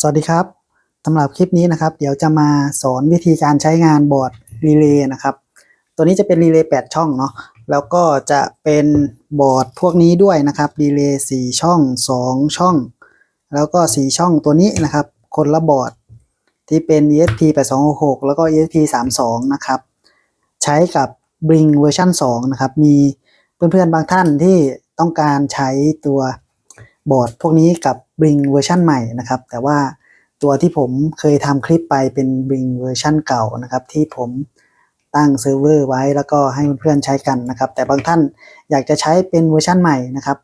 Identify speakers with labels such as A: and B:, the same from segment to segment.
A: สวัสดีครับสำหรับคลิปนี้นะครับ เดี๋ยวจะมาสอนวิธีการใช้งานบอร์ดรีเลย์นะครับ ตัวนี้จะเป็นรีเลย์8ช่องเนาะแล้วก็จะเป็นบอร์ดพวกนี้ด้วยนะครับรีเลย์4ช่อง 2 ช่อง แล้วก็4ช่องตัวนี้นะครับ คนละบอร์ดที่เป็น ESP 8266แล้วก็ ESP 32นะครับ ใช้กับ Bring เวอร์ชัน2นะครับ มีเพื่อนๆบางท่านที่ต้องการใช้ตัว บอร์ดพวกนี้กับ Bring เวอร์ชันใหม่นะครับ แต่ว่าตัวที่ผมเคยทำคลิปไปเป็น Bring เวอร์ชันเก่านะครับ ที่ผมตั้งเซิร์ฟเวอร์ไว้แล้วก็ให้เพื่อนๆใช้กันนะครับ แต่บางท่านอยากจะใช้เป็นเวอร์ชันใหม่นะครับ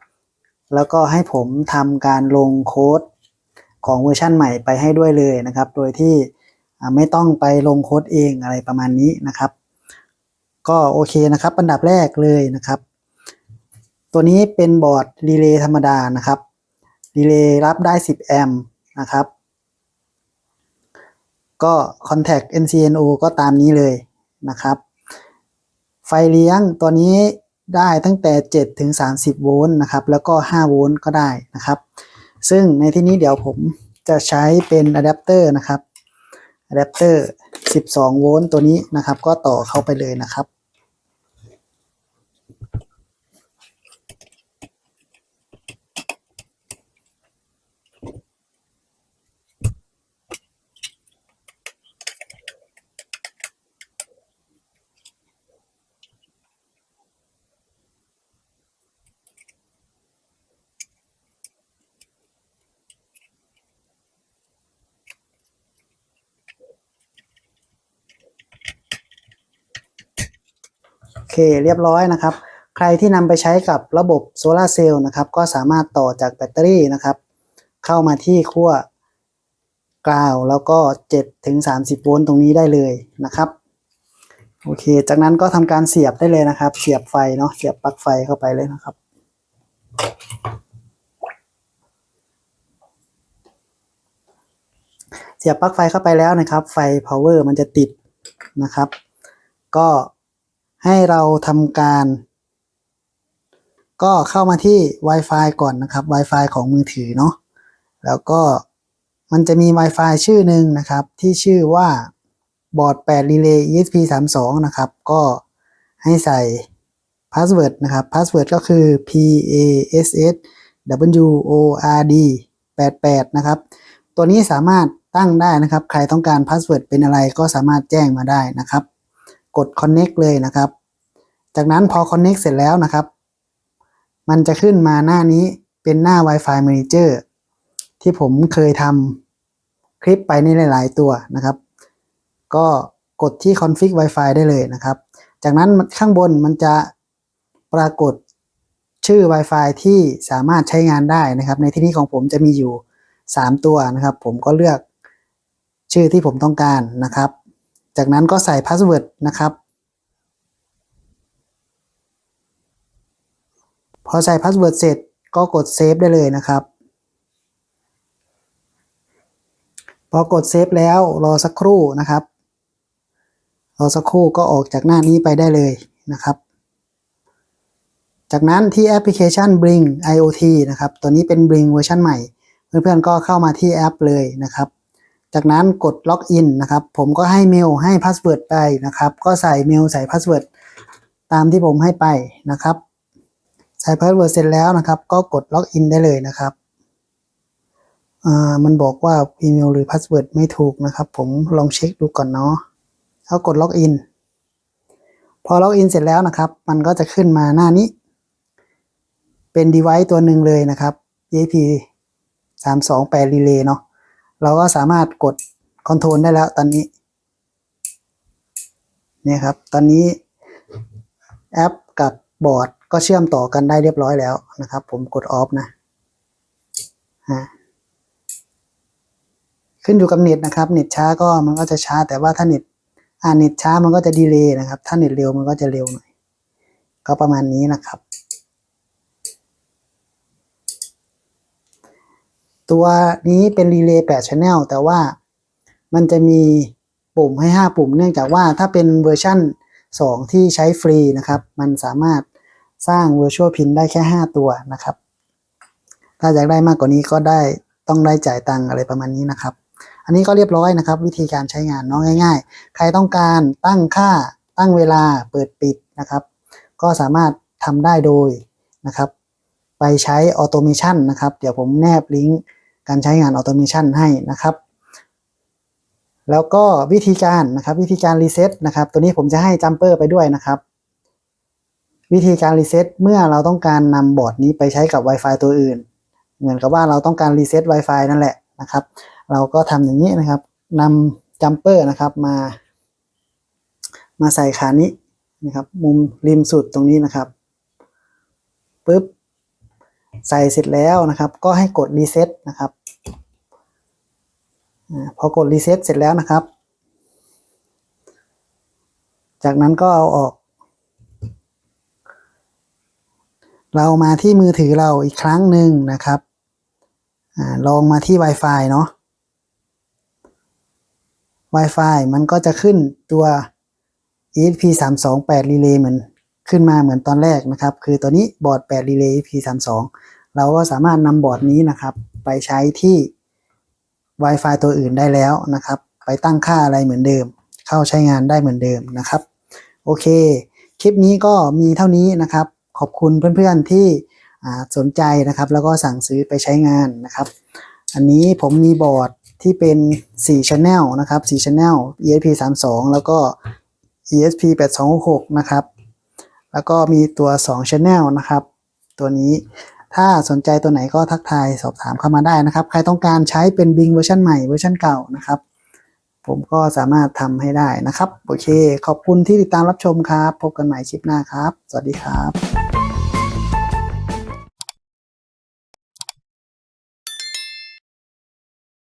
A: แล้วก็ให้ผมทำการลงโค้ดของเวอร์ชันใหม่ไปให้ด้วยเลยนะครับ โดยที่ไม่ต้องไปลงโค้ดเองอะไรประมาณนี้นะครับ ก็โอเคนะครับอันดับแรกเลยนะครับ ตัวนี้เป็นบอร์ดรีเลย์ธรรมดานะครับ รีเลย์รับได้ 10 แอมป์นะครับ ก็ Contact NCNO ก็ตามนี้เลยนะครับ ไฟเลี้ยงตัวนี้ได้ตั้งแต่ 7 ถึง 30 โวลต์นะครับ แล้วก็ 5 โวลต์ก็ได้นะครับ ซึ่งในที่นี้เดี๋ยวผมจะใช้เป็นอะแดปเตอร์นะครับอะแดปเตอร์ 12 โวลต์ตัวนี้นะครับ ก็ต่อเข้าไปเลยนะครับ เคเรียบร้อยนะครับ ใครที่นำไปใช้กับระบบโซลาเซลล์นะครับก็สามารถต่อจากแบตเตอรี่นะครับ เข้ามาที่ขั้วกราวแล้วก็7ถึง30 โวลต์ตรงนี้ได้เลยนะครับโอเค จากนั้นก็ทำการเสียบได้เลยนะครับ เสียบไฟเนาะเสียบปลั๊กไฟเข้าไปเลยนะครับเสียบปลั๊กไฟเข้าไปแล้วนะครับ ไฟ power มันจะติดนะครับ ก็ ให้เราทำการ ก็เข้ามาที่ Wi-Fi ก่อนนะครับ Wi-Fi ของมือถือเนาะแล้วก็มันจะมี Wi-Fi ชื่อหนึ่งนะครับ ที่ชื่อว่าบอร์ด8 Relay ESP 32 นะครับ ก็ให้ใส่พาสเวิร์ดนะครับพาสเวิร์ดก็คือ P A S S W O R D 88นะครับ ตัวนี้สามารถตั้งได้นะครับ ใครต้องการพาสเวิร์ดเป็นอะไรก็สามารถแจ้งมาได้นะครับ กด connect เลยนะครับ จากนั้นพอ connect เสร็จแล้วนะครับ มันจะขึ้นมาหน้านี้เป็นหน้า Wi-Fi Manager ที่ผมเคยทำคลิปไปในหลาย ๆ ตัวนะครับ ก็กดที่ config Wi-Fi ได้เลยนะครับ จากนั้นข้างบนมันจะปรากฏชื่อ Wi-Fi ที่สามารถใช้งานได้นะครับ ในที่นี้ของผมจะมีอยู่ 3 ตัวนะครับ ผมก็เลือกชื่อที่ผมต้องการนะครับ จากนั้นก็ใส่พาสเวิร์ดนะครับ พอใส่พาสเวิร์ดเสร็จก็กดเซฟได้เลยนะครับ พอกดเซฟแล้วรอสักครู่นะครับ รอสักครู่ก็ออกจากหน้านี้ไปได้เลยนะครับ จากนั้นที่แอปพลิเคชัน Bring IoT นะครับ ตัวนี้เป็น Bring เวอร์ชันใหม่ เพื่อนๆก็เข้ามาที่แอปเลยนะครับ จากนั้นกดล็อกอินนะครับ ผมก็ให้เมลให้พาสเวิร์ดไปนะครับ ก็ใส่เมลใส่พาสเวิร์ดตามที่ผมให้ไปนะครับ ใส่พาสเวิร์ดเสร็จแล้วนะครับ ก็กดล็อกอินได้เลยนะครับมันบอกว่าอีเมลหรือพาสเวิร์ดไม่ถูกนะครับ ผมลองเช็คดูก่อนเนาะแล้วกดล็อกอินพอล็อกอินเสร็จแล้วนะครับ มันก็จะขึ้นมาหน้านี้ เป็น device ตัวหนึ่งเลยนะครับ EAP 328 relay เนาะ เราก็สามารถกดคอนโทรลได้แล้วตอนนี้เนี่ยครับ ตอนนี้แอปกับบอร์ดก็เชื่อมต่อกันได้เรียบร้อยแล้วนะครับ ผมกดออฟนะฮะขึ้นอยู่กับเน็ตนะครับ เน็ตช้าก็มันก็จะช้า แต่ว่าถ้าเน็ตอ่าเน็ตช้ามันก็จะดีเลย์นะครับ ถ้าเน็ตเร็วมันก็จะเร็วหน่อย ก็ประมาณนี้นะครับ ตัวนี้เป็นรีเลย์8 Channel แต่ว่ามันจะมีปุ่มให้ 5 ปุ่ม เนื่องจากว่าถ้าเป็นเวอร์ชั่น 2 ที่ใช้ฟรีนะครับ มันสามารถสร้าง Virtual Pin ได้แค่ 5 ตัวนะครับ ถ้าอยากได้มากกว่านี้ก็ได้ต้องได้จ่ายตังค์อะไรประมาณนี้นะครับ อันนี้ก็เรียบร้อยนะครับ วิธีการใช้งานเนาะง่าย ๆ ใครต้องการตั้งค่าตั้งเวลาเปิดปิดนะครับ ก็สามารถทำได้โดยนะครับ ไปใช้ออโตเมชันนะครับ เดี๋ยวผมแนบลิงก์การใช้งานออโตเมชันให้นะครับ แล้วก็วิธีการนะครับ วิธีการรีเซ็ตนะครับ ตัวนี้ผมจะให้จัมเปอร์ไปด้วยนะครับ วิธีการรีเซ็ตเมื่อเราต้องการนำบอร์ดนี้ไปใช้กับ Wi-Fi ตัวอื่น เหมือนกับว่าเราต้องการรีเซ็ต Wi-Fi นั่นแหละนะครับ เราก็ทำอย่างนี้นะครับนำจัมเปอร์นะครับมา มาใส่ขานี้นะครับ มุมริมสุดตรงนี้นะครับปุ๊บ ใส่เสร็จแล้วนะครับ ก็ให้กดรีเซ็ตนะครับพอกดรีเซ็ตเสร็จแล้วนะครับ จากนั้นก็เอาออก เรามาที่มือถือเราอีกครั้งหนึ่งนะครับอลองมาที่ Wi-Fi เนาะ Wi-Fi มันก็จะขึ้นตัว ESP 3 2 8 Relay เหมือน ขึ้นมาเหมือนตอนแรกนะครับ คือตัวนี้บอร์ด8 Relay EP32 เราก็สามารถนำบอร์ดนี้นะครับ ไปใช้ที่ Wi-Fi ตัวอื่นได้แล้วนะครับ ไปตั้งค่าอะไรเหมือนเดิม เข้าใช้งานได้เหมือนเดิมนะครับ โอเค คลิปนี้ก็มีเท่านี้นะครับ ขอบคุณเพื่อนๆที่สนใจนะครับ แล้วก็สั่งซื้อไปใช้งานนะครับ อันนี้ผมมีบอร์ดที่เป็น 4 Channel นะครับ 4 Channel ESP 32 แล้วก็ ESP 8266 นะครับ แล้วก็มีตัว2 Channel นะครับ ตัวนี้ถ้าสนใจตัวไหนก็ทักทายสอบถามเข้ามาได้นะครับ ใครต้องการใช้เป็น Bing เวอร์ชันใหม่เวอร์ชันเก่านะครับ ผมก็สามารถทำให้ได้นะครับ โอเค ขอบคุณที่ติดตามรับชมครับ พบกันใหม่คลิปหน้าครับ สวัสดีครับ